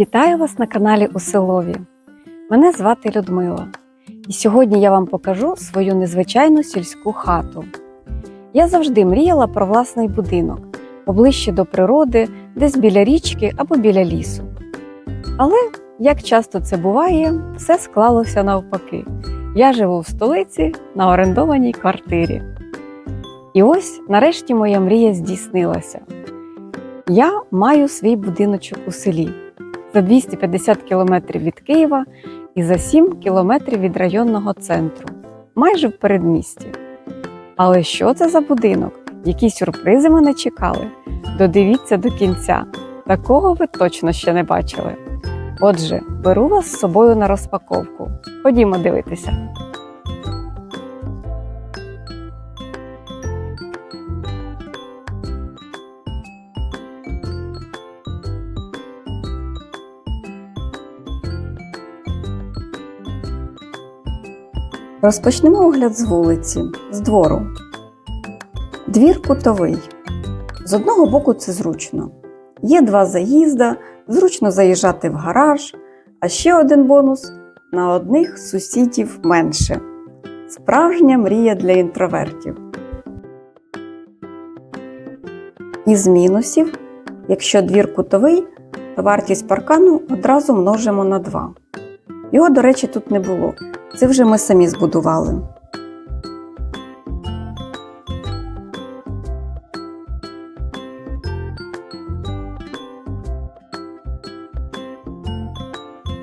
Вітаю вас на каналі у Селові. Мене звати Людмила, і сьогодні я вам покажу свою незвичайну сільську хату. Я завжди мріяла про власний будинок, поближче до природи, десь біля річки або біля лісу. Але, як часто це буває, все склалося навпаки. Я живу в столиці на орендованій квартирі. І ось нарешті моя мрія здійснилася. Я маю свій будиночок у селі за 250 кілометрів від Києва і за 7 кілометрів від районного центру, майже в передмісті. Але що це за будинок? Які сюрпризи мене чекали? Додивіться до кінця. Такого ви точно ще не бачили. Отже, беру вас з собою на розпаковку. Ходімо дивитися. Розпочнемо огляд з вулиці, з двору. Двір кутовий. З одного боку це зручно. Є два заїзда, зручно заїжджати в гараж, а ще один бонус на одних сусідів менше. Справжня мрія для інтровертів. Із мінусів, якщо двір кутовий, то вартість паркану одразу множимо на 2. Його, до речі, тут не було. Це вже ми самі збудували.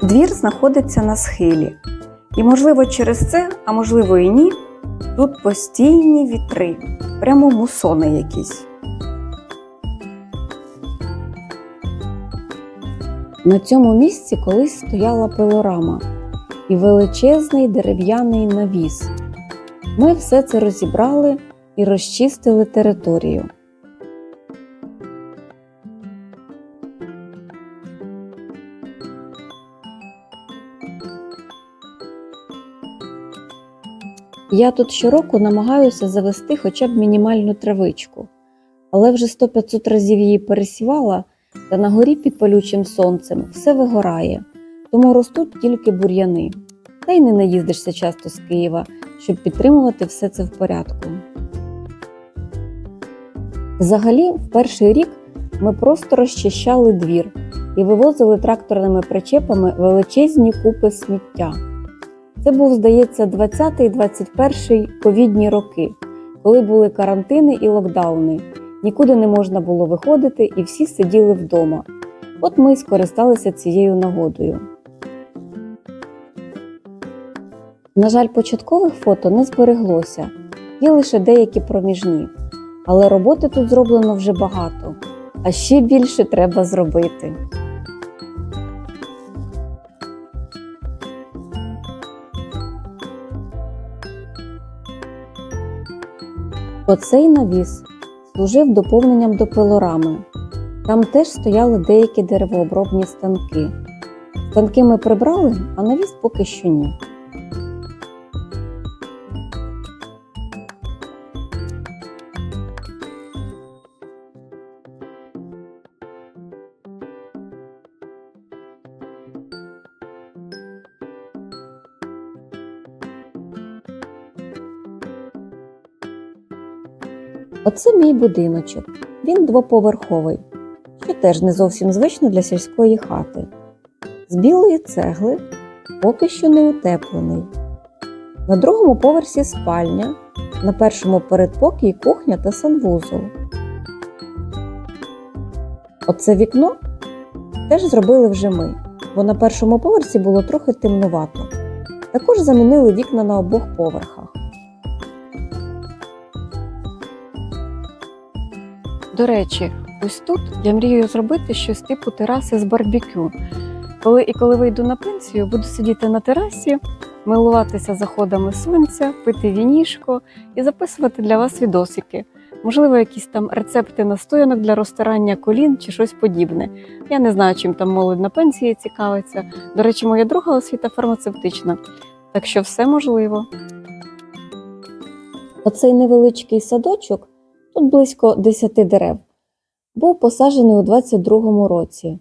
Двір знаходиться на схилі. І, можливо, через це, а можливо і ні, тут постійні вітри, прямо мусони якісь. На цьому місці колись стояла пилорама і величезний дерев'яний навіс. Ми все це розібрали і розчистили територію. Я тут щороку намагаюся завести хоча б мінімальну травичку, але вже 100-500 разів її пересівала, та на горі під палючим сонцем все вигорає, тому ростуть тільки бур'яни. Та й не наїздишся часто з Києва, щоб підтримувати все це в порядку. Взагалі, в перший рік ми просто розчищали двір і вивозили тракторними причепами величезні купи сміття. Це був, здається, 20-21 ковідні роки, коли були карантини і локдауни. Нікуди не можна було виходити, і всі сиділи вдома. От ми й скористалися цією нагодою. На жаль, початкових фото не збереглося, є лише деякі проміжні, але роботи тут зроблено вже багато, а ще більше треба зробити. Оцей навіс служив доповненням до пилорами. Там теж стояли деякі деревообробні станки. Станки ми прибрали, а навіс поки що ні. Оце мій будиночок. Він двоповерховий, що теж не зовсім звично для сільської хати. З білої цегли, поки що не утеплений. На другому поверсі спальня, на першому передпокій кухня та санвузол. Оце вікно теж зробили вже ми, бо на першому поверсі було трохи темнувато. Також замінили вікна на обох поверхах. До речі, ось тут я мрію зробити щось типу тераси з барбекю. Коли і коли вийду на пенсію, буду сидіти на терасі, милуватися заходами сонця, пити вінішко і записувати для вас відосики. Можливо, якісь там рецепти настоянок для розтирання колін чи щось подібне. Я не знаю, чим там молодь на пенсії цікавиться. До речі, моя друга освіта фармацевтична, так що все можливо. Оцей невеличкий садочок тут близько 10 дерев, був посаджений у 22-му році.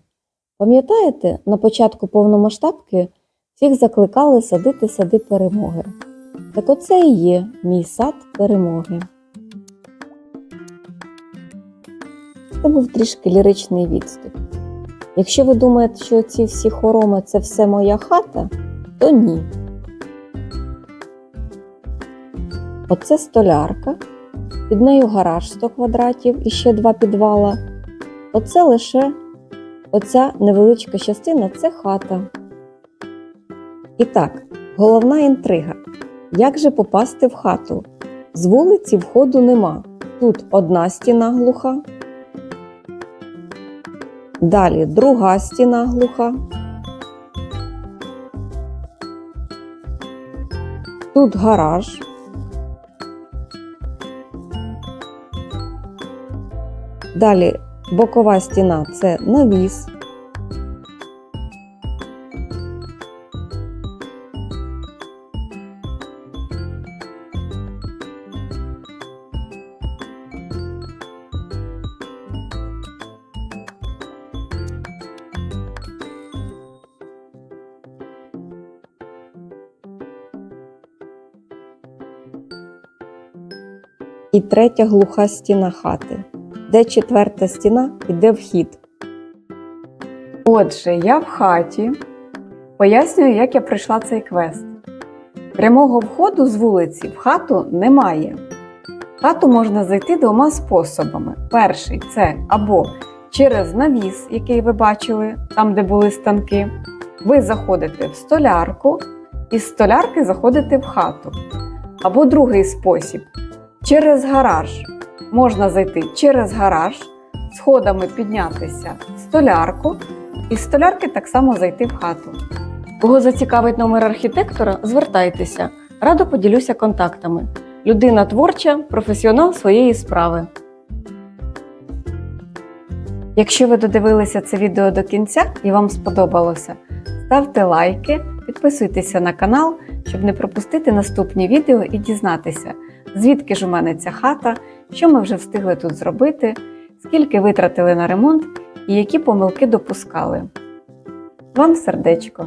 Пам'ятаєте, на початку повномасштабки всіх закликали садити сади перемоги. Так оце і є мій сад перемоги. Це був трішки ліричний відступ. Якщо ви думаєте, що ці всі хороми це все моя хата, то ні. Оце столярка, під нею гараж 100 квадратів і ще два підвала. Оце лише оця невеличка частина це хата. І так, головна інтрига. Як же попасти в хату? З вулиці входу нема. Тут одна стіна глуха. Далі друга стіна глуха. Тут гараж. Далі бокова стіна це навіс. І третя глуха стіна хати, де четверта стіна іде вхід. Отже, я в хаті. Пояснюю, як я пройшла цей квест. Прямого входу з вулиці в хату немає. В хату можна зайти двома способами. Перший це або через навіс, який ви бачили, там, де були станки. Ви заходите в столярку, і з столярки заходите в хату. Або другий спосіб через гараж. Можна зайти через гараж, сходами піднятися в столярку, і з столярки так само зайти в хату. Кого зацікавить номер архітектора, звертайтеся. Радо поділюся контактами. Людина творча, професіонал своєї справи. Якщо ви додивилися це відео до кінця і вам сподобалося, ставте лайки, підписуйтеся на канал, щоб не пропустити наступні відео і дізнатися, звідки ж у мене ця хата, що ми вже встигли тут зробити, скільки витратили на ремонт і які помилки допускали. Вам сердечко!